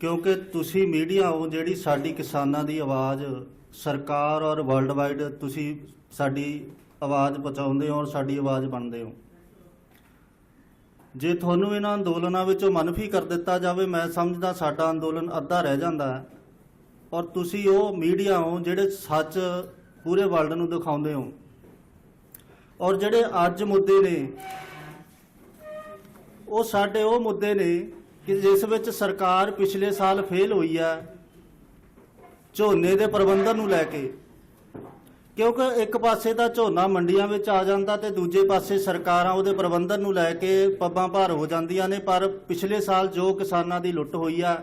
ਕਿਉਂਕਿ ਤੁਸੀਂ ਮੀਡੀਆ ਹੋ ਜਿਹੜੀ ਸਾਡੀ ਕਿਸਾਨਾਂ ਦੀ ਆਵਾਜ਼, ਸਰਕਾਰ ਔਰ ਵਰਲਡ ਵਾਈਡ ਤੁਸੀਂ ਸਾਡੀ ਆਵਾਜ਼ ਪਹੁੰਚਾਉਂਦੇ ਹੋ ਔਰ ਸਾਡੀ ਆਵਾਜ਼ ਬਣਦੇ ਹੋ। ਜੇ ਤੁਹਾਨੂੰ ਇਹਨਾਂ ਅੰਦੋਲਨਾਂ ਵਿੱਚੋਂ ਮਨਫੀ ਕਰ ਦਿੱਤਾ ਜਾਵੇ, ਮੈਂ ਸਮਝਦਾ ਸਾਡਾ ਅੰਦੋਲਨ ਅੱਧਾ ਰਹਿ ਜਾਂਦਾ ਹੈ। ਔਰ ਤੁਸੀਂ ਉਹ ਮੀਡੀਆ ਹੋ ਜਿਹੜੇ ਸੱਚ ਪੂਰੇ ਵਰਲਡ ਨੂੰ ਦਿਖਾਉਂਦੇ ਹੋ। ਔਰ ਜਿਹੜੇ ਅੱਜ ਮੁੱਦੇ ਨੇ, ਉਹ ਸਾਡੇ ਉਹ ਮੁੱਦੇ ਨੇ ਕਿ ਜਿਸ ਵਿੱਚ ਸਰਕਾਰ ਪਿਛਲੇ ਸਾਲ ਫੇਲ ਹੋਈ ਹੈ, ਝੋਨੇ ਦੇ ਪ੍ਰਬੰਧਨ ਨੂੰ ਲੈ ਕੇ। ਕਿਉਂਕਿ ਇੱਕ ਪਾਸੇ ਤਾਂ ਝੋਨਾ ਮੰਡੀਆਂ ਵਿੱਚ ਆ ਜਾਂਦਾ ਤੇ ਦੂਜੇ ਪਾਸੇ ਸਰਕਾਰਾਂ ਉਹਦੇ ਪ੍ਰਬੰਧਨ ਨੂੰ ਲੈ ਕੇ ਪੱਬਾਂ ਭਾਰ ਹੋ ਜਾਂਦੀਆਂ ਨੇ, ਪਰ ਪਿਛਲੇ ਸਾਲ ਜੋ ਕਿਸਾਨਾਂ ਦੀ ਲੁੱਟ ਹੋਈ ਆ,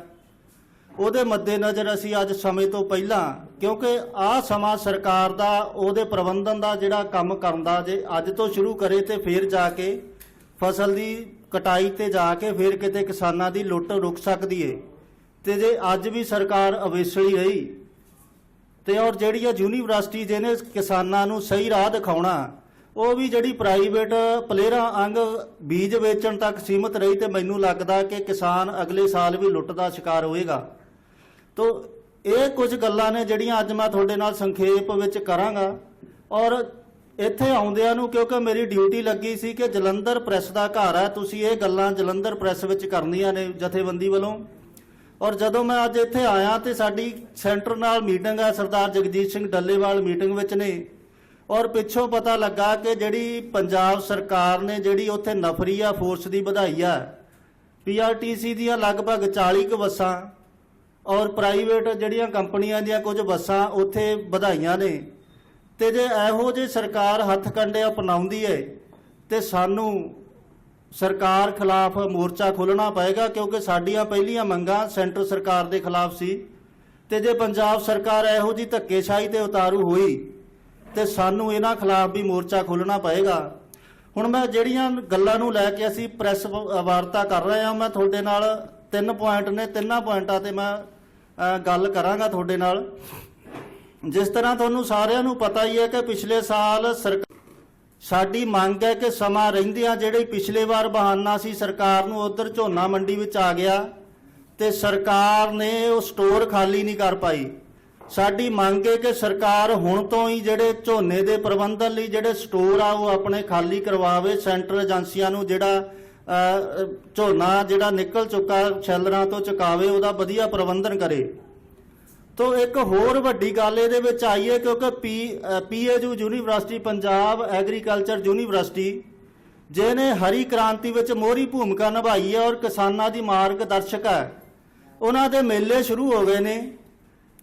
ਉਹਦੇ ਮੱਦੇਨਜ਼ਰ ਅਸੀਂ ਅੱਜ ਸਮੇਂ ਤੋਂ ਪਹਿਲਾਂ, ਕਿਉਂਕਿ ਆਹ ਸਮਾਂ ਸਰਕਾਰ ਦਾ, ਉਹਦੇ ਪ੍ਰਬੰਧਨ ਦਾ ਜਿਹੜਾ ਕੰਮ ਕਰਨ ਦਾ, ਜੇ ਅੱਜ ਤੋਂ ਸ਼ੁਰੂ ਕਰੇ ਤੇ ਫਿਰ ਜਾ ਕੇ ਫਸਲ ਦੀ ਕਟਾਈ ਤੇ ਜਾ ਕੇ ਫਿਰ ਕਿਤੇ ਕਿਸਾਨਾਂ ਦੀ ਲੁੱਟ ਰੁਕ ਸਕਦੀ ਏ। ਤੇ ਜੇ ਅੱਜ ਵੀ ਸਰਕਾਰ ਅਵੇਸਲੀ ਰਹੀ, ਤੇ ਔਰ ਜਿਹੜੀ ਆ ਯੂਨੀਵਰਸਿਟੀ ਜਿਹਨੇ ਕਿਸਾਨਾਂ ਨੂੰ ਸਹੀ ਰਾਹ ਦਿਖਾਉਣਾ, ਉਹ ਵੀ ਜਿਹੜੀ ਪ੍ਰਾਈਵੇਟ ਪਲੇਅਰਾਂ ਅੰਗ ਬੀਜ ਵੇਚਣ ਤੱਕ ਸੀਮਤ ਰਹੀ ਤੇ ਮੈਨੂੰ ਲੱਗਦਾ ਕਿ ਕਿਸਾਨ ਅਗਲੇ ਸਾਲ ਵੀ ਲੁੱਟ ਦਾ ਸ਼ਿਕਾਰ ਹੋਏਗਾ। ਤੋ ਇਹ ਕੁਝ ਗੱਲਾਂ ਨੇ ਜਿਹੜੀਆਂ ਅੱਜ ਮੈਂ ਤੁਹਾਡੇ ਨਾਲ ਸੰਖੇਪ ਵਿੱਚ ਕਰਾਂਗਾ। ਔਰ ਇੱਥੇ ਆਉਂਦਿਆਂ ਨੂੰ ਕਿਉਂਕਿ ਮੇਰੀ ਡਿਊਟੀ ਲੱਗੀ ਸੀ ਕਿ ਜਲੰਧਰ ਪ੍ਰੈਸ ਦਾ ਘਰ ਹੈ, ਤੁਸੀਂ ਇਹ ਗੱਲਾਂ ਜਲੰਧਰ ਪ੍ਰੈਸ ਵਿੱਚ ਕਰਨੀਆਂ ਨੇ ਜਥੇਬੰਦੀ ਵੱਲੋਂ। ਔਰ ਜਦੋਂ ਮੈਂ ਅੱਜ ਇੱਥੇ ਆਇਆ ਤੇ ਸਾਡੀ ਸੈਂਟਰ ਨਾਲ ਮੀਟਿੰਗ ਹੈ, ਸਰਦਾਰ ਜਗਜੀਤ ਸਿੰਘ ਡੱਲੇਵਾਲ ਮੀਟਿੰਗ ਵਿੱਚ ਨੇ। ਔਰ ਪਿੱਛੋਂ ਪਤਾ ਲੱਗਾ ਕਿ ਜਿਹੜੀ ਪੰਜਾਬ ਸਰਕਾਰ ਨੇ ਜਿਹੜੀ ਉੱਥੇ ਨਫਰੀਆ ਫੋਰਸ ਦੀ ਵਧਾਈ ਆ ਪੀਆਰਟੀਸੀ ਦੀਆਂ ਲਗਭਗ 40 ਕੁ ਬੱਸਾਂ ਔਰ ਪ੍ਰਾਈਵੇਟ ਜਿਹੜੀਆਂ ਕੰਪਨੀਆਂ ਦੀਆਂ ਕੁਝ ਬੱਸਾਂ ਉੱਥੇ ਵਧਾਈਆਂ ਨੇ। ਤੇ ਜੇ ਇਹੋ ਜੇ ਸਰਕਾਰ ਹੱਥ ਕੰਡੇ ਅਪਣਾਉਂਦੀ ਹੈ ਤੇ ਸਾਨੂੰ ਸਰਕਾਰ ਖਿਲਾਫ ਮੋਰਚਾ ਖੋਲਣਾ ਪਏਗਾ, ਕਿਉਂਕਿ ਸਾਡੀਆਂ ਪਹਿਲੀਆਂ ਮੰਗਾਂ ਸੈਂਟਰ ਸਰਕਾਰ ਦੇ ਖਿਲਾਫ ਸੀ। ਤੇ ਜੇ ਪੰਜਾਬ ਸਰਕਾਰ ਇਹੋ ਜੀ ਧੱਕੇਸ਼ਾਹੀ ਤੇ ਉਤਾਰੂ ਹੋਈ, ਤੇ ਸਾਨੂੰ ਇਹਨਾਂ ਖਿਲਾਫ ਵੀ ਮੋਰਚਾ ਖੋਲਣਾ ਪਏਗਾ। ਹੁਣ ਮੈਂ ਜਿਹੜੀਆਂ ਗੱਲਾਂ ਨੂੰ ਲੈ ਕੇ ਅਸੀਂ ਪ੍ਰੈਸ ਵਾਰਤਾ ਕਰ ਰਹੇ ਹਾਂ, ਮੈਂ ਤੁਹਾਡੇ ਨਾਲ ਤਿੰਨ ਪੁਆਇੰਟ ਨੇ, ਤਿੰਨਾਂ ਪੁਆਇੰਟਾਂ ਤੇ ਮੈਂ ਗੱਲ ਕਰਾਂਗਾ ਤੁਹਾਡੇ ਨਾਲ। ਜਿਸ ਤਰ੍ਹਾਂ ਤੁਹਾਨੂੰ ਸਾਰਿਆਂ ਨੂੰ ਪਤਾ ਹੀ ਹੈ ਕਿ ਪਿਛਲੇ ਸਾਲ ਸਰਕਾਰ ਸਾਡੀ ਮੰਗ ਹੈ ਕਿ ਸਮਾਂ ਰਹਿੰਦਿਆਂ ਜਿਹੜੇ ਪਿਛਲੇ ਵਾਰ ਬਹਾਨਾ ਸੀ ਸਰਕਾਰ ਨੂੰ ਉਧਰ ਝੋਨਾ ਮੰਡੀ ਵਿੱਚ ਆ ਗਿਆ ਤੇ ਸਰਕਾਰ ਨੇ ਉਹ ਸਟੋਰ ਖਾਲੀ ਨਹੀਂ ਕਰ ਪਾਈ। ਸਾਡੀ ਮੰਗ ਹੈ ਕਿ ਸਰਕਾਰ ਹੁਣ ਤੋਂ ਹੀ ਜਿਹੜੇ ਝੋਨੇ ਦੇ ਪ੍ਰਬੰਧਨ ਲਈ ਜਿਹੜੇ ਸਟੋਰ ਆ ਉਹ ਆਪਣੇ ਖਾਲੀ ਕਰਵਾਵੇ। ਸੈਂਟਰ ਏਜੰਸੀਆਂ ਨੂੰ ਜਿਹੜਾ ਝੋਨਾ ਜਿਹੜਾ ਨਿਕਲ ਚੁੱਕਾ ਸ਼ੈਲਰਾਂ ਤੋਂ ਚੁਕਾਵੇ, ਉਹਦਾ ਵਧੀਆ ਪ੍ਰਬੰਧਨ ਕਰੇ। ਤੋ ਇੱਕ ਹੋਰ ਵੱਡੀ ਗੱਲ ਇਹਦੇ ਵਿੱਚ ਆਈ ਹੈ ਕਿਉਂਕਿ P PAU university Punjab agriculture university ਜਿਹਨੇ ਹਰੀ ਕ੍ਰਾਂਤੀ ਵਿੱਚ ਮੋਹਰੀ ਭੂਮਿਕਾ ਨਿਭਾਈ ਹੈ ਔਰ ਕਿਸਾਨਾਂ ਦੀ ਮਾਰਗਦਰਸ਼ਕ ਹੈ। ਉਹਨਾਂ ਦੇ ਮੇਲੇ ਸ਼ੁਰੂ ਹੋ ਗਏ ਨੇ।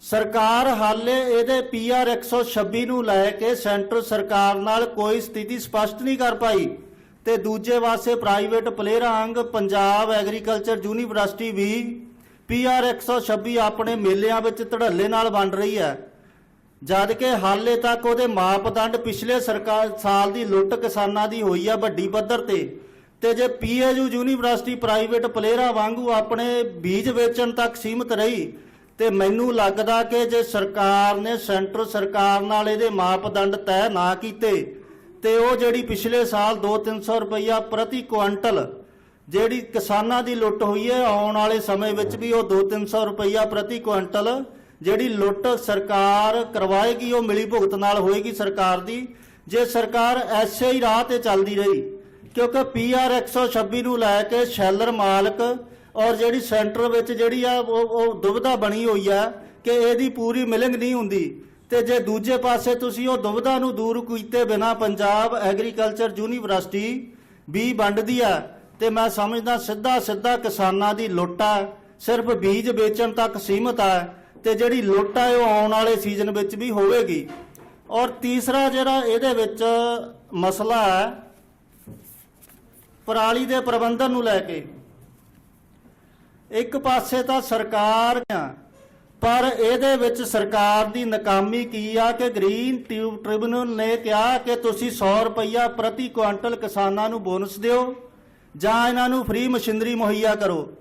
ਸਰਕਾਰ ਹਾਲੇ ਇਹਦੇ ਪੀਆਰ 126 ਨੂੰ ਲੈ ਕੇ ਸੈਂਟਰ ਸਰਕਾਰ ਨਾਲ ਕੋਈ ਸਥਿਤੀ ਸਪਸ਼ਟ ਨਹੀਂ ਕਰ ਪਾਈ ਤੇ ਦੂਜੇ ਪਾਸੇ ਪ੍ਰਾਈਵੇਟ ਪਲੇਅਰਾਂ ਅੰਗ ਪੰਜਾਬ ਐਗਰੀਕਲਚਰ ਯੂਨੀਵਰਸਿਟੀ ਵੀ ਪੀਆਰ 126 ਆਪਣੇ ਮੇਲਿਆਂ ਵਿੱਚ ਧੜੱਲੇ ਨਾਲ ਵੰਡ ਰਹੀ ਹੈ। ਜਦ ਕਿ ਹਾਲੇ ਤੱਕ ਉਹਦੇ ਮਾਪਦੰਡ ਪਿਛਲੇ ਸਰਕਾਰ ਸਾਲ ਦੀ ਲੁੱਟ ਕਿਸਾਨਾਂ ਦੀ ਹੋਈ ਆ ਵੱਡੀ ਪੱਧਰ ਤੇ। ਤੇ ਜੇ ਪੀਏਯੂ ਯੂਨੀਵਰਸਿਟੀ ਪ੍ਰਾਈਵੇਟ ਪਲੇਅਰਾਂ ਵਾਂਗੂ ਆਪਣੇ ਬੀਜ ਵੇਚਣ ਤੱਕ ਸੀਮਤ ਰਹੀ, ਤੇ ਮੈਨੂੰ ਲੱਗਦਾ ਕਿ ਜੇ ਸਰਕਾਰ ਨੇ ਸੈਂਟਰ ਸਰਕਾਰ ਨਾਲ ਇਹਦੇ ਮਾਪਦੰਡ ਤੈਅ ਨਾ ਕੀਤੇ, ਤੇ ਉਹ ਜਿਹੜੀ ਪਿਛਲੇ ਸਾਲ 2-300 ਰੁਪਈਆ ਪ੍ਰਤੀ ਕੁਇੰਟਲ ਜਿਹੜੀ ਕਿਸਾਨਾਂ ਦੀ ਲੁੱਟ ਹੋਈ ਹੈ, ਆਉਣ ਵਾਲੇ ਸਮੇਂ ਵਿੱਚ ਵੀ ਉਹ 2-300 ਰੁਪਈਆ ਪ੍ਰਤੀ ਕੁਇੰਟਲ ਜਿਹੜੀ ਲੁੱਟ ਸਰਕਾਰ ਕਰਵਾਏਗੀ, ਉਹ ਮਿਲੀ ਭੁਗਤ ਨਾਲ ਹੋਏਗੀ ਸਰਕਾਰ ਦੀ। ਜੇ ਸਰਕਾਰ ਐਸੇ ਹੀ ਰਾਹ ਤੇ ਚੱਲਦੀ ਰਹੀ, ਕਿਉਂਕਿ ਪੀਆਰ 126 ਨੂੰ ਲੈ ਕੇ ਸ਼ੈਲਰ ਮਾਲਕ ਔਰ ਜਿਹੜੀ ਸੈਂਟਰ ਵਿੱਚ ਜਿਹੜੀ ਆ, ਉਹ ਦੁਬਿਧਾ ਬਣੀ ਹੋਈ ਆ ਕਿ ਇਹਦੀ ਪੂਰੀ ਮਿਲਿੰਗ ਨਹੀਂ ਹੁੰਦੀ। ਤੇ ਜੇ ਦੂਜੇ ਪਾਸੇ ਤੁਸੀਂ ਉਹ ਦੁਬਿਧਾ ਨੂੰ ਦੂਰ ਕੀਤੇ ਬਿਨਾ ਪੰਜਾਬ ਐਗਰੀਕਲਚਰ ਯੂਨੀਵਰਸਿਟੀ ਵੀ ਵੰਡਦੀ ਆ ਤੇ ਮੈਂ ਸਮਝਦਾ ਸਿੱਧਾ ਸਿੱਧਾ ਕਿਸਾਨਾਂ ਦੀ ਲੁੱਟ ਆ। ਸਿਰਫ ਬੀਜ ਵੇਚਣ ਤੱਕ ਸੀਮਤ ਆ ਤੇ ਜਿਹੜੀ ਲੁੱਟ ਆ, ਉਹ ਆਉਣ ਵਾਲੇ ਸੀਜ਼ਨ ਵਿੱਚ ਵੀ ਹੋਵੇਗੀ। ਔਰ ਤੀਸਰਾ ਜਿਹੜਾ ਇਹਦੇ ਵਿੱਚ ਮਸਲਾ ਹੈ, ਪਰਾਲੀ ਦੇ ਪ੍ਰਬੰਧਨ ਨੂੰ ਲੈ ਕੇ। ਇੱਕ ਪਾਸੇ ਤਾਂ ਸਰਕਾਰ ਪਰ ਇਹਦੇ ਵਿੱਚ ਸਰਕਾਰ ਦੀ ਨਾਕਾਮੀ ਕੀ ਆ ਕਿ ਗ੍ਰੀਨ ਟਿਊਬ ਟ੍ਰਿਬਿਊਨਲ ਨੇ ਕਿਹਾ ਕਿ ਤੁਸੀਂ 100 ਰੁਪਇਆ ਪ੍ਰਤੀ ਕੁਇੰਟਲ ਕਿਸਾਨਾਂ ਨੂੰ ਬੋਨਸ ਦਿਓ। ਜਾਂ ਇਹਨਾਂ ਨੂੰ ਫ੍ਰੀ ਮਸ਼ੀਨਰੀ ਮੁਹੱਈਆ ਕਰੋ।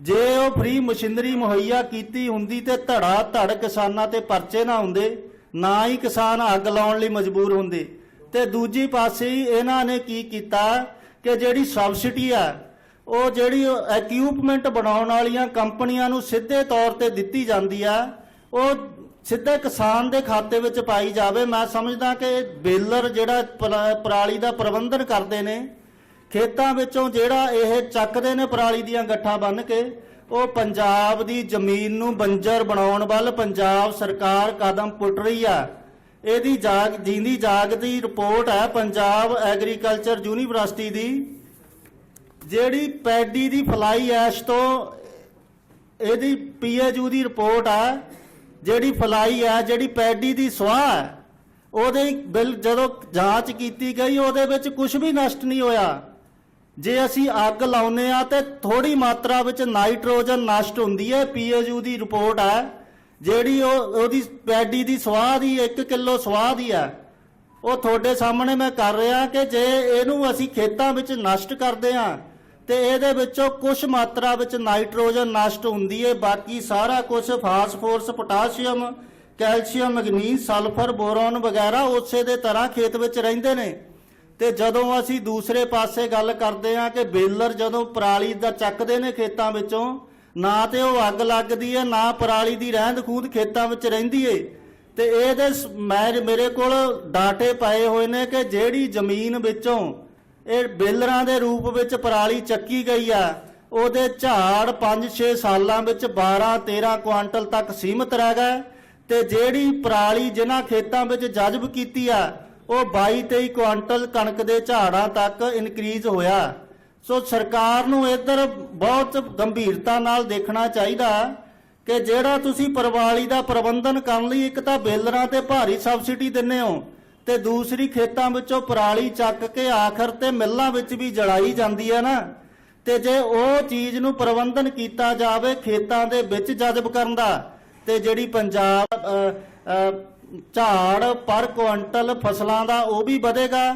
ਜੇ ਉਹ ਫ੍ਰੀ ਮਸ਼ੀਨਰੀ ਮੁਹੱਈਆ ਕੀਤੀ ਹੁੰਦੀ ਤੇ ਧੜਾ, ਧੜ ਕਿਸਾਨਾਂ ਤੇ ਪਰਚੇ ਨਾ ਹੁੰਦੇ, ਨਾ ਹੀ ਕਿਸਾਨ ਅੱਗ ਲਾਉਣ ਲਈ ਮਜਬੂਰ ਹੁੰਦੇ। ਤੇ ਦੂਜੀ ਪਾਸੇ ਇਹਨਾਂ ਨੇ ਕੀ ਕੀਤਾ ਕਿ ਜਿਹੜੀ ਸਬਸਿਡੀ ਆ, ਉਹ ਜਿਹੜੀ ਇਕਵਿਪਮੈਂਟ ਬਣਾਉਣ ਵਾਲੀਆਂ ਕੰਪਨੀਆਂ ਨੂੰ ਸਿੱਧੇ ਤੌਰ ਤੇ ਦਿੱਤੀ ਜਾਂਦੀ ਆ, ਉਹ ਸਿੱਧੇ ਕਿਸਾਨ ਦੇ ਖਾਤੇ ਵਿੱਚ ਪਾਈ ਜਾਵੇ। ਮੈਂ ਸਮਝਦਾ ਕਿ ਬੇਲਰ ਜਿਹੜਾ ਪਰਾ- ਪਰਾਲੀ ਦਾ ਪ੍ਰਬੰਧਨ ਕਰਦੇ ਨੇ ਖੇਤਾਂ ਵਿੱਚੋਂ ਜਿਹੜਾ ਇਹ ਚੱਕਦੇ ਨੇ ਪਰਾਲੀ ਦੀਆਂ ਗੱਠਾਂ ਬੰਨ ਕੇ, ਉਹ ਪੰਜਾਬ ਦੀ ਜ਼ਮੀਨ ਨੂੰ ਬੰਜਰ ਬਣਾਉਣ ਵੱਲ ਪੰਜਾਬ ਸਰਕਾਰ ਕਦਮ ਪੁੱਟ ਰਹੀ ਆ। ਇਹਦੀ ਜਾਗ, ਜਿੰਦੀ ਜਾਗ ਦੀ ਰਿਪੋਰਟ ਹੈ ਪੰਜਾਬ ਐਗਰੀਕਲਚਰ ਯੂਨੀਵਰਸਿਟੀ ਦੀ, ਜਿਹੜੀ ਪੈਡੀ ਦੀ ਫਲਾਈ ਐਸ਼ ਤੋਂ ਇਹਦੀ ਪੀਐਚਯੂ ਦੀ ਰਿਪੋਰਟ ਆ, ਜਿਹੜੀ ਫਲਾਈ ਆ, ਜਿਹੜੀ ਪੈਡੀ ਦੀ ਸੁਆਹ ਹੈ ਉਹਦੇ ਬਿੱਲ ਜਦੋਂ ਜਾਂਚ ਕੀਤੀ ਗਈ, ਉਹਦੇ ਵਿੱਚ ਕੁਝ ਵੀ ਨਸ਼ਟ ਨਹੀਂ ਹੋਇਆ। ਜੇ ਅਸੀਂ ਅੱਗ ਲਾਉਨੇ ਆ ਤੇ ਥੋੜੀ ਮਾਤਰਾ ਵਿੱਚ ਨਾਈਟ੍ਰੋਜਨ ਨਸ਼ਟ ਹੁੰਦੀ ਹੈ, ਪੀਐਚਯੂ ਦੀ ਰਿਪੋਰਟ ਹੈ, ਜਿਹੜੀ ਉਹ, ਉਹਦੀ ਪੈਡੀ ਦੀ ਸਵਾਹ ਦੀ 1 ਕਿਲੋ ਸਵਾਹ ਦੀ ਹੈ। ਉਹ ਤੁਹਾਡੇ ਸਾਹਮਣੇ ਮੈਂ ਕਰ ਰਿਹਾ ਕਿ ਜੇ ਇਹਨੂੰ ਅਸੀਂ ਖੇਤਾਂ ਵਿੱਚ ਨਸ਼ਟ ਕਰਦੇ ਆ ਤੇ ਇਹਦੇ ਵਿੱਚੋਂ ਕੁਝ ਮਾਤਰਾ ਵਿੱਚ ਨਾਈਟ੍ਰੋਜਨ ਨਸ਼ਟ ਹੁੰਦੀ ਹੈ, ਬਾਕੀ ਸਾਰਾ ਕੁਝ phosphorus, potassium, calcium, manganese, sulphur, boron ਵਗੈਰਾ ਉਸੇ ਦੇ ਤਰ੍ਹਾਂ ਖੇਤ ਵਿੱਚ ਰਹਿੰਦੇ ਨੇ। ਤੇ ਜਦੋਂ ਅਸੀਂ ਦੂਸਰੇ ਪਾਸੇ ਗੱਲ ਕਰਦੇ ਆ ਕਿ ਬੇਲਰ ਜਦੋਂ ਪਰਾਲੀ ਦਾ ਚੱਕਦੇ ਨੇ ਖੇਤਾਂ ਵਿੱਚੋਂ, ਨਾ ਤੇ ਉਹ ਅੱਗ ਲੱਗਦੀ ਹੈ, ਨਾ ਪਰਾਲੀ ਦੀ ਰਹਿੰਦ ਖੂੰਦ ਖੇਤਾਂ ਵਿੱਚ ਰਹਿੰਦੀ ਏ। ਤੇ ਇਹਦੇ ਮੈਂ ਮੇਰੇ ਕੋਲ ਡਾਟੇ ਪਏ ਹੋਏ ਨੇ ਕਿ ਜਿਹੜੀ ਜ਼ਮੀਨ ਵਿੱਚੋਂ ਇਹ ਬੇਲਰਾਂ ਦੇ ਰੂਪ ਵਿੱਚ ਪਰਾਲੀ ਚੱਕੀ ਗਈ ਆ, ਉਹਦੇ ਝਾੜ 5-6 ਸਾਲਾਂ ਵਿੱਚ 12-13 ਕੁਆਂਟਲ ਤੱਕ ਸੀਮਤ ਰਹਿ ਗਏ। ਤੇ ਜਿਹੜੀ ਪਰਾਲੀ ਜਿਨ੍ਹਾਂ ਖੇਤਾਂ ਵਿੱਚ ਜਜ਼ਬ ਕੀਤੀ ਆ ਉਹ 22-23 ਕੁਆਂਟਲ ਕਣਕ ਦੇ ਝਾੜਾਂ ਤੱਕ ਇਨਕਰੀਜ਼ ਹੋਇਆ। ਸੋ ਸਰਕਾਰ ਨੂੰ ਇੱਧਰ ਬਹੁਤ ਗੰਭੀਰਤਾ ਨਾਲ ਦੇਖਣਾ ਚਾਹੀਦਾ ਕਿ ਜਿਹੜਾ ਤੁਸੀਂ ਪਰਵਾਲੀ ਦਾ ਪ੍ਰਬੰਧਨ ਕਰਨ ਲਈ ਇੱਕ ਤਾਂ ਬੇਲਰਾਂ ਤੇ ਭਾਰੀ ਸਬਸਿਡੀ ਦਿੰਨੇ ਹੋ ਤੇ ਦੂਸਰੀ ਖੇਤਾਂ ਵਿੱਚੋਂ ਪਰਾਲੀ ਚੱਕ ਕੇ ਆਖਰ ਤੇ ਮਿੱਲਾਂ ਵਿੱਚ ਵੀ ਜਲਾਈ ਜਾਂਦੀ ਹੈ ਨਾ, ਤੇ ਜੇ ਉਹ ਚੀਜ਼ ਨੂੰ ਪ੍ਰਬੰਧਨ ਕੀਤਾ ਜਾਵੇ ਖੇਤਾਂ ਦੇ ਵਿੱਚ ਜਜ਼ਬ ਕਰਨ ਦਾ, ਤੇ ਜਿਹੜੀ ਪੰਜਾਬ ਝਾੜ ਪਰ ਕੁਇੰਟਲ ਫਸਲਾਂ ਦਾ ਉਹ ਵੀ ਵਧੇਗਾ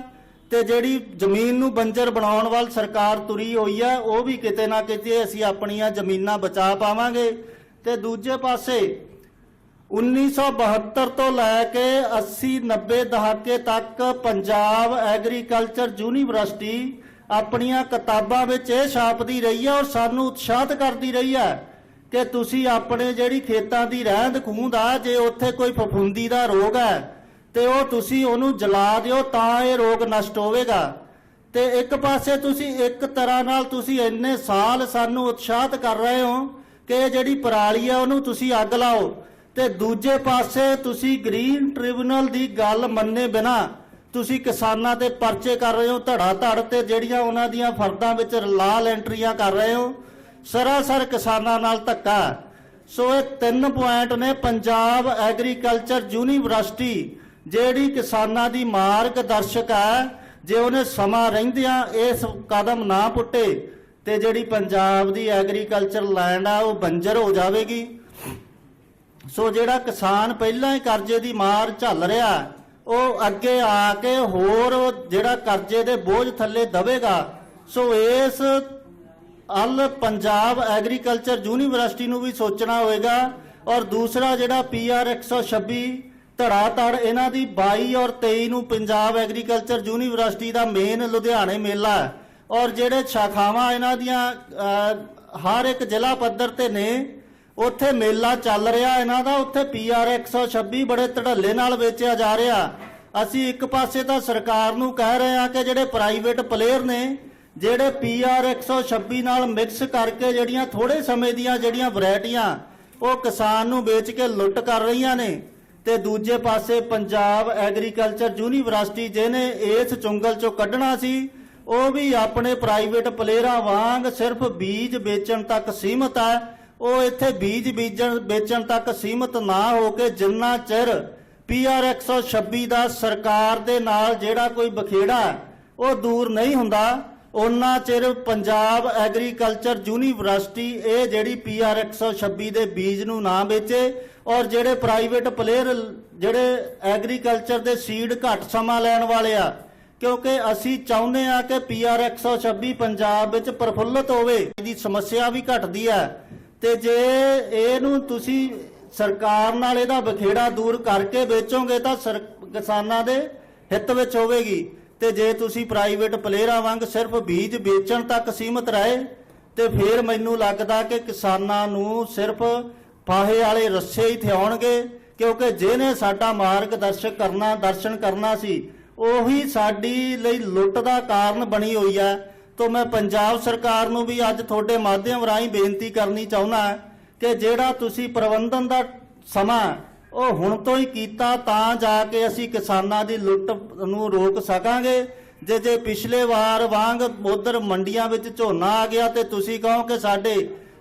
ਤੇ ਜਿਹੜੀ ਜ਼ਮੀਨ ਨੂੰ ਬੰਜਰ ਬਣਾਉਣ ਵੱਲ ਸਰਕਾਰ ਤੁਰੀ ਹੋਈ ਹੈ, ਉਹ ਵੀ ਕਿਤੇ ਨਾ ਕਿਤੇ ਅਸੀਂ ਆਪਣੀਆਂ ਜ਼ਮੀਨਾਂ ਬਚਾ ਪਾਵਾਂਗੇ। ਤੇ ਦੂਜੇ ਪਾਸੇ 1972 ਤੋਂ ਲੈ ਕੇ 80 90 ਦਹਾਕੇ ਤੱਕ ਪੰਜਾਬ ਐਗਰੀਕਲਚਰ ਯੂਨੀਵਰਸਿਟੀ ਆਪਣੀਆਂ ਕਿਤਾਬਾਂ ਵਿੱਚ ਇਹ ਛਾਪਦੀ ਰਹੀ ਹੈ ਔਰ ਸਾਨੂੰ ਉਤਸ਼ਾਹਿਤ ਕਰਦੀ ਰਹੀ ਹੈ। ਕਿ ਤੁਸੀਂ ਆਪਣੇ ਜਿਹੜੀ ਖੇਤਾਂ ਦੀ ਰਹਿੰਦ ਖੂੰਦ ਆ, ਜੇ ਉੱਥੇ ਕੋਈ ਫਫੂੰਦੀ ਦਾ ਰੋਗ ਹੈ, ਤੇ ਉਹ ਤੁਸੀਂ ਉਹਨੂੰ ਜਲਾ ਦਿਓ ਤਾਂ ਇਹ ਰੋਗ ਨਸ਼ਟ ਹੋਵੇਗਾ। ਤੇ ਇੱਕ ਪਾਸੇ ਤੁਸੀਂ ਇੱਕ ਤਰ੍ਹਾਂ ਨਾਲ ਤੁਸੀਂ ਇੰਨੇ ਸਾਲ ਸਾਨੂੰ ਉਤਸ਼ਾਹਿਤ ਕਰ ਰਹੇ ਹੋ ਕਿ ਇਹ ਜਿਹੜੀ ਪਰਾਲੀ ਆ, ਉਹਨੂੰ ਤੁਸੀਂ ਅੱਗ ਲਾਓ। ਤੇ ਦੂਜੇ ਪਾਸੇ ਤੁਸੀਂ ਗ੍ਰੀਨ ਟ੍ਰਿਬਿਊਨਲ ਦੀ ਗੱਲ ਮੰਨੇ ਬਿਨਾ ਤੁਸੀਂ ਕਿਸਾਨਾਂ ਤੇ ਪਰਚੇ ਕਰ ਰਹੇ ਹੋ ਧੜਾ ਧੜ ਤੇ ਜਿਹੜੀਆਂ ਉਹਨਾਂ ਦੀਆਂ ਫਰਦਾਂ ਵਿੱਚ ਲਾਲ ਐਂਟਰੀਆਂ ਕਰ ਰਹੇ ਹੋ। ਸਰਾਸਰ ਕਿਸਾਨਾਂ ਨਾਲ ਧੱਕਾ। ਸੋ ਇਹ ਤਿੰਨ ਪੁਆਇੰਟ ਨੇ ਪੰਜਾਬ ਐਗਰੀਕਲਚਰ ਯੂਨੀਵਰਸਿਟੀ, ਜਿਹੜੀ ਕਿਸਾਨਾਂ ਦੀ ਮਾਰਗਦਰਸ਼ਕ ਹੈ, ਜੇ ਉਹਨੇ ਸਮਾਂ ਰਹਿੰਦਿਆਂ ਇਸ ਕਦਮ ਨਾ ਪੁੱਟੇ, ਤੇ ਜਿਹੜੀ ਪੰਜਾਬ ਦੀ ਐਗਰੀਕਲਚਰ ਲੈਂਡ ਆ, ਉਹ ਬੰਜਰ ਹੋ ਜਾਵੇਗੀ। ਸੋ ਜਿਹੜਾ ਕਿਸਾਨ ਪਹਿਲਾਂ ਹੀ ਕਰਜ਼ੇ ਦੀ ਮਾਰ ਝੱਲ ਰਿਹਾ, ਉਹ ਅੱਗੇ ਆ ਕੇ ਹੋਰ ਉਹ ਜਿਹੜਾ ਕਰਜ਼ੇ ਦੇ ਬੋਝ ਥੱਲੇ ਦਵੇਗਾ। ਸੋ ਇਸ ਅਲ ਪੰਜਾਬ ਐਗਰੀਕਲਚਰ ਯੂਨੀਵਰਸਿਟੀ ਨੂੰ ਵੀ ਸੋਚਣਾ ਹੋਵੇਗਾ ਔਰ ਦੂਸਰਾ ਜਿਹੜਾ ਪੀਆਰ 126 ਧੜਾ ਧੜ ਇਹਨਾਂ ਦੀ 22 ਔਰ 23 ਨੂੰ ਪੰਜਾਬ ਐਗਰੀਕਲਚਰ ਯੂਨੀਵਰਸਿਟੀ ਦਾ ਮੇਨ ਲੁਧਿਆਣੇ ਮੇਲਾ ਔਰ ਜਿਹੜੇ ਸ਼ਾਖਾਵਾਂ ਇਹਨਾਂ ਦੀਆਂ ਹਰ ਇੱਕ ਜ਼ਿਲ੍ਹਾ ਪੱਧਰ ਤੇ ਨੇ, ਉੱਥੇ ਮੇਲਾ ਚੱਲ ਰਿਹਾ ਇਹਨਾਂ ਦਾ, ਉੱਥੇ ਪੀਆਰ 126 ਬੜੇ ਧੜੱਲੇ ਨਾਲ ਵੇਚਿਆ ਜਾ ਰਿਹਾ। ਅਸੀਂ ਇੱਕ ਪਾਸੇ ਤਾਂ ਸਰਕਾਰ ਨੂੰ ਕਹਿ ਰਹੇ ਹਾਂ ਕਿ ਜਿਹੜੇ ਪ੍ਰਾਈਵੇਟ ਪਲੇਅਰ ਨੇ ਜਿਹੜੇ ਪੀਆਰ 126 ਨਾਲ ਮਿਕਸ ਕਰਕੇ ਜਿਹੜੀਆਂ ਥੋੜੇ ਸਮੇਂ ਦੀਆਂ ਜਿਹੜੀਆਂ ਵੈਰਾਈਟੀਆਂ ਉਹ ਕਿਸਾਨ ਨੂੰ ਵੇਚ ਕੇ ਲੁੱਟ ਕਰ ਰਹੀਆਂ ਨੇ। ਤੇ ਦੂਜੇ ਪਾਸੇ ਪੰਜਾਬ ਐਗਰੀਕਲਚਰ ਯੂਨੀਵਰਸਿਟੀ ਜਿਹਨੇ ਇਸ ਚੁੰਗਲ ਚੋਂ ਕੱਢਣਾ ਸੀ, ਉਹ ਵੀ ਆਪਣੇ ਪ੍ਰਾਈਵੇਟ ਪਲੇਅਰਾਂ ਵਾਂਗ ਸਿਰਫ ਬੀਜ ਵੇਚਣ ਤੱਕ ਸੀਮਤ ਹੈ ਉਹ ਇੱਥੇ ਬੀਜ ਬੀਜਣ, ਵੇਚਣ ਤੱਕ ਸੀਮਤ ਨਾ ਹੋ ਕੇ ਜਿੰਨਾ ਚਿਰ ਪੀਆਰ 126 ਦਾ ਸਰਕਾਰ ਦੇ ਨਾਲ ਜਿਹੜਾ ਕੋਈ ਬਖੇੜਾ, ਉਹ ਦੂਰ ਨਹੀਂ ਹੁੰਦਾ। ਉਹਨਾਂ ਚਿਰ ਪੰਜਾਬ ਐਗਰੀਕਲਚਰ ਯੂਨੀਵਰਸਿਟੀ ਇਹ ਜਿਹੜੀ ਪੀਆਰ 126 ਦੇ ਬੀਜ ਨੂੰ ਨਾ ਵੇਚੇ ਔਰ ਜਿਹੜੇ ਪ੍ਰਾਈਵੇਟ ਪਲੇਅਰ ਜਿਹੜੇ ਐਗਰੀਕਲਚਰ ਦੇ ਸੀਡ ਘੱਟ ਸਮਾਂ ਲੈਣ ਵਾਲੇ ਆ, ਕਿਉਂਕਿ ਅਸੀਂ ਚਾਹੁੰਦੇ ਆ ਕਿ ਪੀਆਰ 126 ਪੰਜਾਬ ਵਿੱਚ ਪ੍ਰਫੁੱਲਤ ਹੋਵੇ। ਇਹਦੀ ਸਮੱਸਿਆ ਵੀ ਘਟਦੀ ਹੈ। ਤੇ ਜੇ ਇਹਨੂੰ ਤੁਸੀਂ ਸਰਕਾਰ ਨਾਲ ਇਹਦਾ ਬਖੇੜਾ ਦੂਰ ਕਰਕੇ ਵੇਚੋਗੇ ਤਾਂ ਸਰ- ਕਿਸਾਨਾਂ ਦੇ ਹਿੱਤ ਵਿੱਚ ਹੋਵੇਗੀ। ਤੇ ਜੇ ਤੁਸੀਂ ਪ੍ਰਾਈਵੇਟ ਪਲੇਅਰਾਂ ਵਾਂਗ ਸਿਰਫ ਬੀਜ ਵੇਚਣ ਤੱਕ ਸੀਮਤ ਰਹੇ, ਤੇ ਫਿਰ ਮੈਨੂੰ ਲੱਗਦਾ ਕਿ ਕਿਸਾਨਾਂ ਨੂੰ ਸਿਰਫ ਫਾਹੇ ਵਾਲੇ ਰੱਸੇ ਹੀ ਥਿਆਉਣਗੇ, ਕਿਉਂਕਿ ਜਿਹਨੇ ਸਾਡਾ ਮਾਰਗਦਰਸ਼ਕ ਕਰਨਾ, ਦਰਸ਼ਨ ਕਰਨਾ ਸੀ, ਉਹੀ ਸਾਡੀ ਲਈ ਲੁੱਟ ਦਾ ਕਾਰਨ ਬਣੀ ਹੋਈ ਹੈ ਤੋਂ ਮੈਂ ਪੰਜਾਬ ਸਰਕਾਰ ਨੂੰ ਵੀ ਅੱਜ ਤੁਹਾਡੇ ਮਾਧਿਅਮ ਰਾਹੀਂ ਬੇਨਤੀ ਕਰਨੀ ਚਾਹੁੰਦਾ ਕਿ ਜਿਹੜਾ ਤੁਸੀਂ ਪ੍ਰਬੰਧਨ ਦਾ ਸਮਾਂ ਉਹ ਹੁਣ ਤੋਂ ਹੀ ਕੀਤਾ ਤਾਂ ਜਾ ਕੇ ਅਸੀਂ ਕਿਸਾਨਾਂ ਦੀ ਲੁੱਟ ਨੂੰ ਰੋਕ ਸਕਾਂਗੇ। ਜੇ ਜੇ ਪਿਛਲੇ ਵਾਰ ਵਾਂਗ ਉਧਰ ਮੰਡੀਆਂ ਵਿੱਚ ਝੋਨਾ ਆ ਗਿਆ ਤੇ ਤੁਸੀਂ ਕਹੋ ਕਿ ਸਾਡੇ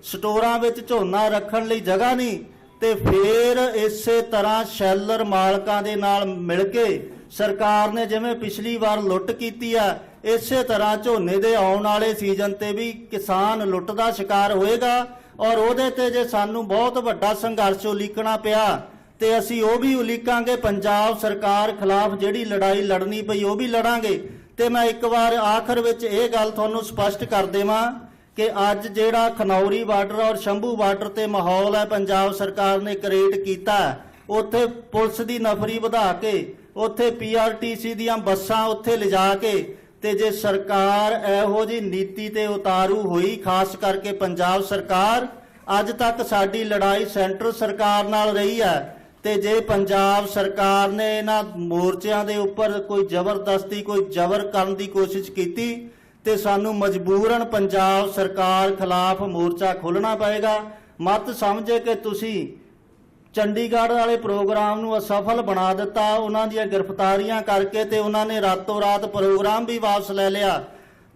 ਸਟੋਰਾਂ ਵਿੱਚ ਝੋਨਾ ਰੱਖਣ ਲਈ ਜਗ੍ਹਾ ਨਹੀਂ, ਤੇ ਫੇਰ ਇਸੇ ਤਰ੍ਹਾਂ ਸ਼ੈਲਰ ਮਾਲਕਾਂ ਦੇ ਨਾਲ ਮਿਲ ਕੇ ਸਰਕਾਰ ਨੇ ਜਿਵੇਂ ਪਿਛਲੀ ਵਾਰ ਲੁੱਟ ਕੀਤੀ ਆ, ਇਸੇ ਤਰ੍ਹਾਂ ਝੋਨੇ ਦੇ ਆਉਣ ਵਾਲੇ ਸੀਜ਼ਨ ਤੇ ਵੀ ਕਿਸਾਨ ਲੁੱਟ ਦਾ ਸ਼ਿਕਾਰ ਹੋਏਗਾ। ਔਰ ਉਹਦੇ ਤੇ ਜੇ ਸਾਨੂੰ ਬਹੁਤ ਵੱਡਾ ਸੰਘਰਸ਼ ਉਲੀਕਣਾ ਪਿਆ ਤੇ ਅਸੀਂ ਉਹ ਵੀ ਉਲੀਕਾਂਗੇ ਪੰਜਾਬ ਸਰਕਾਰ ਖਿਲਾਫ ਜਿਹੜੀ ਲੜਾਈ ਲੜਨੀ ਪਈ ਉਹ ਵੀ ਲੜਾਂਗੇ। ਤੇ ਮੈਂ ਇੱਕ ਵਾਰ ਆਖਰ ਵਿੱਚ ਇਹ ਗੱਲ ਤੁਹਾਨੂੰ ਸਪਸ਼ਟ ਕਰ ਦੇਵਾਂ ਕਿ ਅੱਜ ਜਿਹੜਾ ਖਨੌਰੀ ਬਾਰਡਰ ਔਰ ਸ਼ੰਭੂ ਬਾਰਡਰ ਤੇ ਮਾਹੌਲ ਹੈ ਪੰਜਾਬ ਸਰਕਾਰ ਨੇ ਕ੍ਰੀਏਟ ਕੀਤਾ ਹੈ, ਉੱਥੇ ਪੁਲਿਸ ਦੀ ਨਫਰੀ ਵਧਾ ਕੇ ਉੱਥੇ ਪੀਆਰਟੀਸੀ ਦੀਆਂ ਬੱਸਾਂ ਉੱਥੇ ਲਿਜਾ ਕੇ ਤੇ ਜੇ ਸਰਕਾਰ ਇਹੋ ਜੀ ਨੀਤੀ ਤੇ ਉਤਾਰੂ ਹੋਈ ਖਾਸ ਕਰਕੇ ਪੰਜਾਬ ਸਰਕਾਰ ਅੱਜ ਤੱਕ ਸਾਡੀ ਲੜਾਈ ਸੈਂਟਰ ਸਰਕਾਰ ਨਾਲ ਰਹੀ ਹੈ। ਤੇ ਜੇ ਪੰਜਾਬ ਸਰਕਾਰ ਨੇ ਇਹਨਾਂ ਮੋਰਚਿਆਂ ਦੇ ਉੱਪਰ ਕੋਈ ਜ਼ਬਰਦਸਤੀ, ਕੋਈ ਜ਼ਬਰ ਕਰਨ ਦੀ ਕੋਸ਼ਿਸ਼ ਕੀਤੀ, ਤੇ ਸਾਨੂੰ ਮਜਬੂਰਨ ਪੰਜਾਬ ਸਰਕਾਰ ਖਿਲਾਫ ਮੋਰਚਾ ਖੋਲਣਾ ਪਏਗਾ। ਮਤ ਸਮਝੇ ਕਿ ਤੁਸੀਂ ਚੰਡੀਗੜ੍ਹ ਵਾਲੇ ਪ੍ਰੋਗਰਾਮ ਨੂੰ ਅਸਫਲ ਬਣਾ ਦਿੱਤਾ, ਉਹਨਾਂ ਦੀਆਂ ਗ੍ਰਿਫਤਾਰੀਆਂ ਕਰਕੇ ਤੇ ਉਹਨਾਂ ਨੇ ਰਾਤੋਂ ਰਾਤ ਪ੍ਰੋਗਰਾਮ ਵੀ ਵਾਪਸ ਲੈ ਲਿਆ।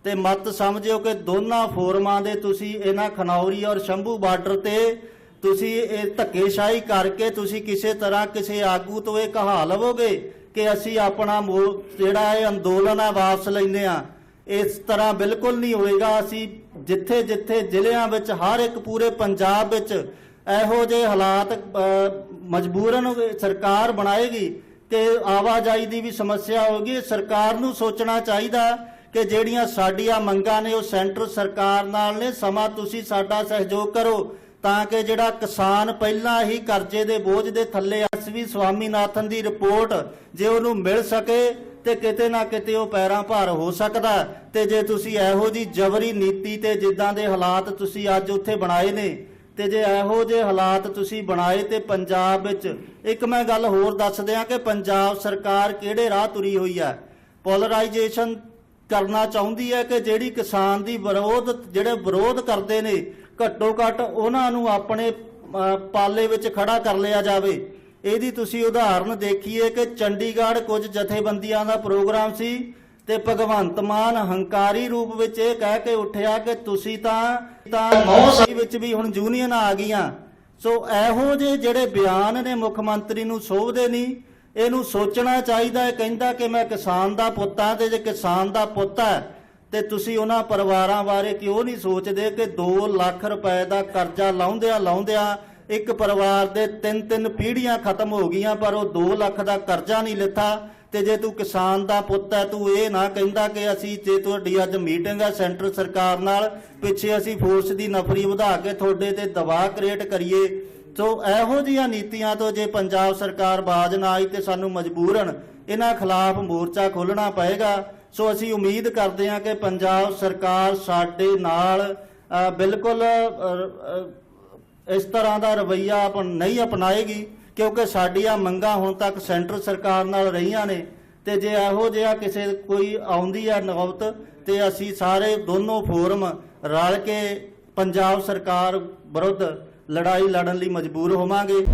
ਤੇ ਮਤ ਸਮਝਿਓ ਕਿ ਦੋਨਾਂ ਫੋਰਮਾਂ ਦੇ ਤੁਸੀਂ ਇਹਨਾਂ ਖਨੌਰੀ ਔਰ ਸ਼ੰਭੂ ਬਾਰਡਰ ਤੇ ਤੁਸੀਂ ਇਹ ਧੱਕੇਸ਼ਾਹੀ ਕਰਕੇ ਤੁਸੀਂ ਕਿਸੇ ਤਰ੍ਹਾਂ ਕਿਸੇ ਆਗੂ ਤੋਂ ਇਹ ਕਹਾ ਲਵੋਗੇ ਕਿ ਅਸੀਂ ਆਪਣਾ ਜਿਹੜਾ ਇਹ ਅੰਦੋਲਨ ਹੈ ਵਾਪਸ ਲੈਨੇ ਆ ਇਸ ਤਰ੍ਹਾਂ ਬਿਲਕੁਲ ਨਹੀਂ ਹੋਏਗਾ। ਅਸੀਂ ਜਿੱਥੇ ਜਿੱਥੇ ਜ਼ਿਲ੍ਹਿਆਂ ਵਿੱਚ ਹਰ ਇੱਕ ਪੂਰੇ ਪੰਜਾਬ ਵਿੱਚ ਇਹੋ ਜਿਹੇ ਹਾਲਾਤ ਮਜਬੂਰਨ ਸਰਕਾਰ ਬਣਾਏਗੀ ਕਿ ਆਵਾਜਾਈ ਦੀ ਵੀ ਸਮੱਸਿਆ ਹੋਗੀ ਸਰਕਾਰ ਨੂੰ ਸੋਚਣਾ ਚਾਹੀਦਾ ਕਿ ਜਿਹੜੀਆਂ ਸਾਡੀਆਂ ਮੰਗਾਂ ਨੇ ਉਹ ਸੈਂਟਰ ਸਰਕਾਰ ਨਾਲ ਨੇ। ਸਮਾਂ ਤੁਸੀਂ ਸਾਡਾ ਸਹਿਯੋਗ ਕਰੋ। ਤਾਂ ਕਿ ਜਿਹੜਾ ਕਿਸਾਨ ਪਹਿਲਾਂ ਹੀ ਕਰਜ਼ੇ ਦੇ ਬੋਝ ਦੇ ਥੱਲੇ ਐਸਵੀ ਸਵਾਮੀਨਾਥਨ ਦੀ ਰਿਪੋਰਟ ਜੇ ਉਹਨੂੰ ਮਿਲ ਸਕੇ ਤੇ ਕਿਤੇ ਨਾ ਕਿਤੇ ਉਹ ਪੈਰਾਂ ਭਾਰ ਹੋ ਸਕਦਾ ਤੇ ਜੇ ਤੁਸੀਂ ਇਹੋ ਜੀ ਜਬਰੀ ਨੀਤੀ ਤੇ ਜਿੱਦਾਂ ਦੇ ਹਾਲਾਤ ਤੁਸੀਂ ਅੱਜ ਉੱਥੇ ਬਣਾਏ ਨੇ, ਤੇ ਜੇ ਇਹੋ ਜਿਹੇ ਹਾਲਾਤ ਤੁਸੀਂ ਬਣਾਏ ਤੇ ਪੰਜਾਬ ਵਿੱਚ, ਇੱਕ ਮੈਂ ਗੱਲ ਹੋਰ ਦੱਸ ਦਿਆਂ ਕਿ ਪੰਜਾਬ ਸਰਕਾਰ ਕਿਹੜੇ ਰਾਹ ਤੁਰੀ ਹੋਈ ਹੈ? ਪੋਲਰਾਈਜੇਸ਼ਨ ਕਰਨਾ ਚਾਹੁੰਦੀ ਹੈ ਕਿ ਜਿਹੜੀ ਕਿਸਾਨ ਦੀ ਵਿਰੋਧ, ਜਿਹੜੇ ਵਿਰੋਧ ਕਰਦੇ ਨੇ ਘੱਟੋ ਘੱਟ ਉਹਨਾਂ ਨੂੰ ਆਪਣੇ ਪਾਲੇ ਵਿੱਚ ਖੜਾ ਕਰ ਲਿਆ ਜਾਵੇ। ਇਹਦੀ ਤੁਸੀਂ ਉਦਾਹਰਨ ਦੇਖੀਏ ਕਿ ਚੰਡੀਗੜ੍ਹ ਕੁਝ ਜਥੇਬੰਦੀਆਂ ਦਾ ਪ੍ਰੋਗਰਾਮ ਸੀ ਤੇ ਭਗਵੰਤ ਮਾਨ ਹੰਕਾਰੀ ਰੂਪ ਵਿੱਚ ਇਹ ਕਹਿ ਕੇ ਉੱਠਿਆ ਕਿ ਤੁਸੀਂ ਤਾਂ ਤਾਂ ਨੌ ਵਿੱਚ ਵੀ ਹੁਣ ਯੂਨੀਅਨ ਆ ਗਈਆਂ। ਸੋ ਇਹੋ ਜਿਹੇ ਜਿਹੜੇ ਬਿਆਨ ਨੇ ਮੁੱਖ ਮੰਤਰੀ ਨੂੰ ਸੋਭਦੇ ਨਹੀਂ, ਇਹਨੂੰ ਸੋਚਣਾ ਚਾਹੀਦਾ ਹੈ, ਕਹਿੰਦਾ ਕਿ ਮੈਂ ਕਿਸਾਨ ਦਾ ਪੁੱਤ ਹਾਂ ਤੇ ਜੇ ਕਿਸਾਨ ਦਾ ਪੁੱਤ ਹੈ ਤੇ ਤੁਸੀਂ ਉਹਨਾਂ ਪਰਿਵਾਰਾਂ ਬਾਰੇ ਕਿਉਂ ਨਹੀਂ ਸੋਚਦੇ ਕਿ 2 ਲੱਖ ਰੁਪਏ ਦਾ ਕਰਜ਼ਾ ਲਾਉਂਦਿਆਂ ਲਾਉਂਦਿਆਂ ਇੱਕ ਪਰਿਵਾਰ ਦੇ ਤਿੰਨ ਤਿੰਨ ਪੀੜ੍ਹੀਆਂ ਖਤਮ ਹੋ ਗਈਆਂ, ਪਰ ਉਹ 2 ਲੱਖ ਦਾ ਕਰਜ਼ਾ ਨਹੀਂ ਲਿੱਤਾ? ਤੇ ਜੇ ਤੂੰ ਕਿਸਾਨ ਦਾ ਪੁੱਤ ਹੈ, ਤੂੰ ਇਹ ਨਾ ਕਹਿੰਦਾ ਕਿ ਅਸੀਂ ਜੇ ਤੁਹਾਡੀ ਅੱਜ ਮੀਟਿੰਗ ਹੈ ਸੈਂਟਰ ਸਰਕਾਰ ਨਾਲ, ਪਿੱਛੇ ਅਸੀਂ ਫੋਰਸ ਦੀ ਨਫਰੀ ਵਧਾ ਕੇ ਤੁਹਾਡੇ ਤੇ ਦਬਾਅ ਕ੍ਰੀਏਟ ਕਰੀਏ। ਸੋ ਇਹੋ ਜਿਹੀਆਂ ਨੀਤੀਆਂ ਤੋਂ ਜੇ ਪੰਜਾਬ ਸਰਕਾਰ ਬਾਜ ਨਾ ਆਈ ਤੇ ਸਾਨੂੰ ਮਜਬੂਰਨ ਇਹਨਾਂ ਖਿਲਾਫ ਮੋਰਚਾ ਖੋਲਣਾ ਪਏਗਾ। ਸੋ ਅਸੀਂ ਉਮੀਦ ਕਰਦੇ ਹਾਂ ਕਿ ਪੰਜਾਬ ਸਰਕਾਰ ਸਾਡੇ ਨਾਲ ਬਿਲਕੁਲ ਇਸ ਤਰ੍ਹਾਂ ਦਾ ਰਵਈਆ ਅਪਣ ਨਹੀਂ ਅਪਣਾਏਗੀ, ਕਿਉਂਕਿ ਸਾਡੀਆਂ ਮੰਗਾਂ ਹੁਣ ਤੱਕ ਸੈਂਟਰ ਸਰਕਾਰ ਨਾਲ ਰਹੀਆਂ ਨੇ ਤੇ ਜੇ ਇਹੋ ਜਿਹਾ ਕਿਸੇ ਕੋਈ ਆਉਂਦੀ ਹੈ ਨੌਬਤ ਤੇ ਅਸੀਂ ਸਾਰੇ ਦੋਨੋਂ ਫੋਰਮ ਰਲ ਕੇ ਪੰਜਾਬ ਸਰਕਾਰ ਵਿਰੁੱਧ ਲੜਾਈ ਲੜਨ ਲਈ ਮਜਬੂਰ ਹੋਵਾਂਗੇ।